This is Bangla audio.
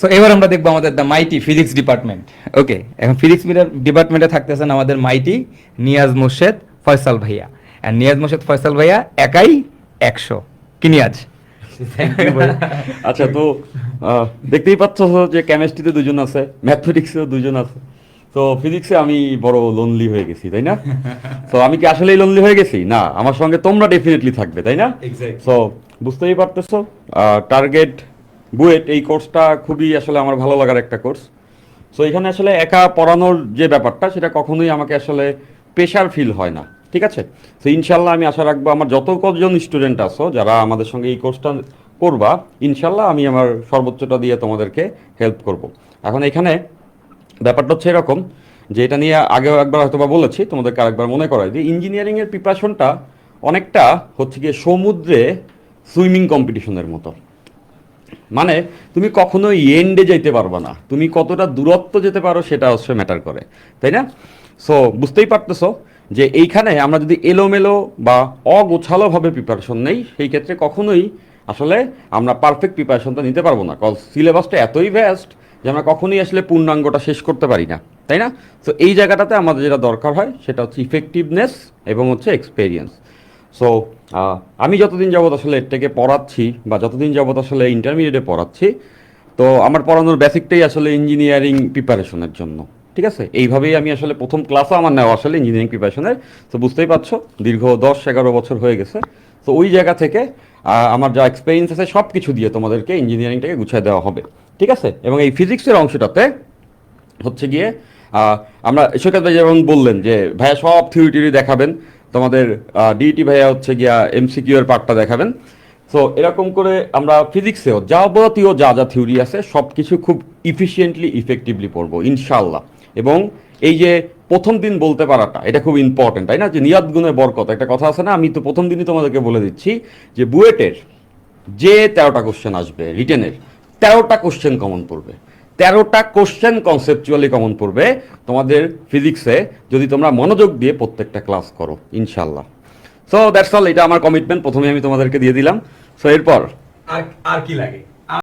সো এবার আমরা দেখব আমাদের the mighty physics department okay এখন ফিজিক্স ডিপার্টমেন্টে থাকতেছেন আমাদের মাইটি নিয়াজ মোর্শেদ ফয়সাল ভাইয়া। আর নিয়াজ মোর্শেদ ফয়সাল ভাইয়া একাই একশো। কি নিয়াজ? আচ্ছা তো আহ, দেখতেই পাচ্ছ যে কেমিস্ট্রিতে দুজন আছে ম্যাথমেটিক্সেও দুজন আছে। তো ফিজিক্সে আমি বড় লোনলি হয়ে গেছি তাই না? তো আমি কি আসলেই লোনলি হয়ে গেছি? না আমার সঙ্গে তোমরা ডেফিনেটলি থাকবে তাই না. সো বুঝতেই পারতেছো টার্গেট বুয়েট, এই কোর্সটা খুবই আসলে আমার ভালো লাগার একটা কোর্স। সো এখানে আসলে একা পড়ানোর যে ব্যাপারটা, সেটা কখনোই আমাকে আসলে প্রেশার ফিল হয় না, ঠিক আছে? তো ইনশাল্লাহ আমি আশা রাখব আমার যত কজন স্টুডেন্ট আছো, যারা আমাদের সঙ্গে এই কোর্সটা করবা, ইনশাল্লাহ আমি আমার সর্বোচ্চটা দিয়ে তোমাদেরকে হেল্প করব। এখন এখানে ব্যাপারটা হচ্ছে এরকম যে এটা নিয়ে আগেও একবার হয়তো বা বলেছি, তোমাদেরকে আরেকবার মনে করাই যে ইঞ্জিনিয়ারিংয়ের প্রিপারেশনটা অনেকটা হচ্ছে গিয়ে সমুদ্রে সুইমিং কম্পিটিশনের মতো। মানে তুমি কখনোই এন্ডে যাইতে পারবে না। তুমি কতটা দূরত্ব যেতে পারো সেটা অবশ্যই ম্যাটার করে, তাই না? সো বুঝতেই পারতেছো যে এইখানে আমরা যদি এলোমেলো বা অগোছালোভাবে প্রিপারেশন নেই, সেই ক্ষেত্রে কখনোই আসলে আমরা পারফেক্ট প্রিপারেশনটা নিতে পারব না কজ সিলেবাসটা এতই ভ্যাস্ট যে আমরা কখনোই আসলে পূর্ণাঙ্গটা শেষ করতে পারি না, তাই না? তো এই জায়গাটাতে আমাদের যেটা দরকার হয় সেটা হচ্ছে ইফেক্টিভনেস এবং হচ্ছে এক্সপেরিয়েন্স সো আমি যতদিন যাবত আসলে এটাকে পড়াচ্ছি বা যতদিন যাবত আসলে ইন্টারমিডিয়েটে পড়াচ্ছি, তো আমার পড়ানোর বেসিকটাই আসলে ইঞ্জিনিয়ারিং প্রিপারেশনের জন্য। ঠিক আছে? এইভাবেই আমি আসলে প্রথম ক্লাসও আমার নেওয়া আসলে ইঞ্জিনিয়ারিং প্রিপারেশনের তো বুঝতেই পারছ, দীর্ঘ দশ, এগারো বছর হয়ে গেছে। তো ওই জায়গা থেকে আমার যা এক্সপিরিয়েন্স আছে সব কিছু দিয়ে তোমাদেরকে ইঞ্জিনিয়ারিংটাকে গুছিয়ে দেওয়া হবে। ঠিক আছে? এবং এই ফিজিক্সের অংশটাতে হচ্ছে গিয়ে আমরা সৈকত ভাই যেমন বললেন যে, ভাইয়া সব থিওরি দেখাবেন। তোমাদের ডিইটি ভাইয়া হচ্ছে গিয়া এমসিকিউ এর পার্টটা দেখাবেন। সো এরকম করে আমরা ফিজিক্সেও যাবতীয় যা যা থিওরি আছে সব কিছু খুব ইফিসিয়েন্টলি ইফেক্টিভলি পড়ব ইনশাল্লাহ এবং এই যে প্রথম দিন বলতে পারাটা, এটা খুব ইম্পর্টেন্ট তাই না? যে নিয়াদ গুণে বরকত, একটা কথা আছে না? আমি তো প্রথম দিনই তোমাদেরকে বলে দিচ্ছি যে বুয়েটের যে তেরোটা কোশ্চেন আসবে, রিটেনের, তেরোটা কোশ্চেন কমন পড়বে। তেরোটা কোশ্চেন কনসেপচুয়ালি কমন পড়বে। তোমাদের ফিজিক্সে যদি তোমরা মনোযোগ দিয়ে প্রত্যেকটা ক্লাস করো ইনশাল্লাহ সো দ্যাটস অল এটা আমার কমিটমেন্ট প্রথমে আমি তোমাদেরকে দিয়ে দিলাম। সো এরপর? আর আর কি লাগে?